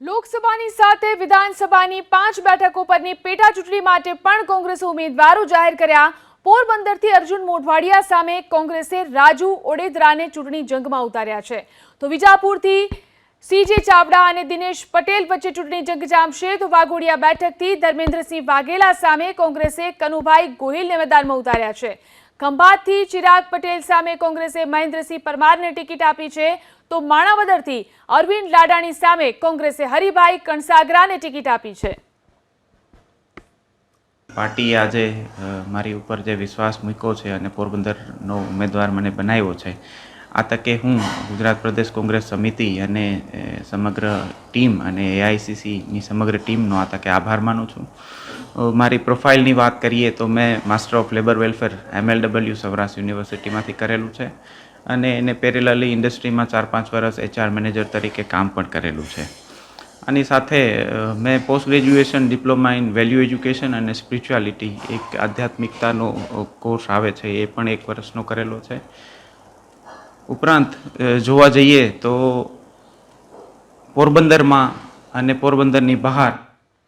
લોકસભાની સાથે વિધાનસભાની પાંચ બેઠકો પરની પેટા ચૂંટણી માટે પણ કોંગ્રેસે ઉમેદવારો જાહેર કર્યા. પોરબંદરથી અર્જુન મોઢવાડિયા સામે કોંગ્રેસે રાજુ ઓડેદરાને ચૂંટણી જંગમાં ઉતાર્યા છે. તો વિજાપુરથી સીજે ચાવડા અને દિનેશ પટેલ વચ્ચે ચૂંટણી જંગ જામશે. તો વાઘોડિયા બેઠકથી ધર્મેન્દ્રસિંહ વાઘેલા સામે કોંગ્રેસે કનુભાઈ ગોહિલને મેદાનમાં ઉતાર્યા છે. ખંભાતથી ચિરાગ પટેલ સામે કોંગ્રેસે મહેન્દ્રસિંહ પરમારને ટિકિટ આપી છે. તો માણાવદરથી અરવિંદ લાડાણી સામે કોંગ્રેસે હરિભાઈ કણસાગરાને ટિકિટ આપી છે. પાર્ટીએ આજે મારી ઉપર જે વિશ્વાસ મૂક્યો છે અને પોરબંદરનો ઉમેદવાર મને બનાવ્યો છે, આ તકે હું ગુજરાત પ્રદેશ કોંગ્રેસ સમિતિ અને સમગ્ર ટીમ અને એઆઈસીસીની સમગ્ર ટીમનો આ તકે આભાર માનું છું. મારી પ્રોફાઇલની વાત કરીએ તો મેં master of labour welfare MLW Saurashtra યુનિવર્સિટીમાંથી કરેલું છે અને એને પેરેલલી ઇન્ડસ્ટ્રીમાં ચાર પાંચ વર્ષ એચઆર મેનેજર તરીકે કામ પણ કરેલું છે. આની સાથે મેં post graduation diploma in value education અને સ્પિરિચ્યુઆલિટી એક આધ્યાત્મિકતાનો કોર્સ આવે છે, એ પણ એક વર્ષનો કરેલો છે. ઉપરાંત જોવા જઈએ તો પોરબંદરમાં અને પોરબંદરની બહાર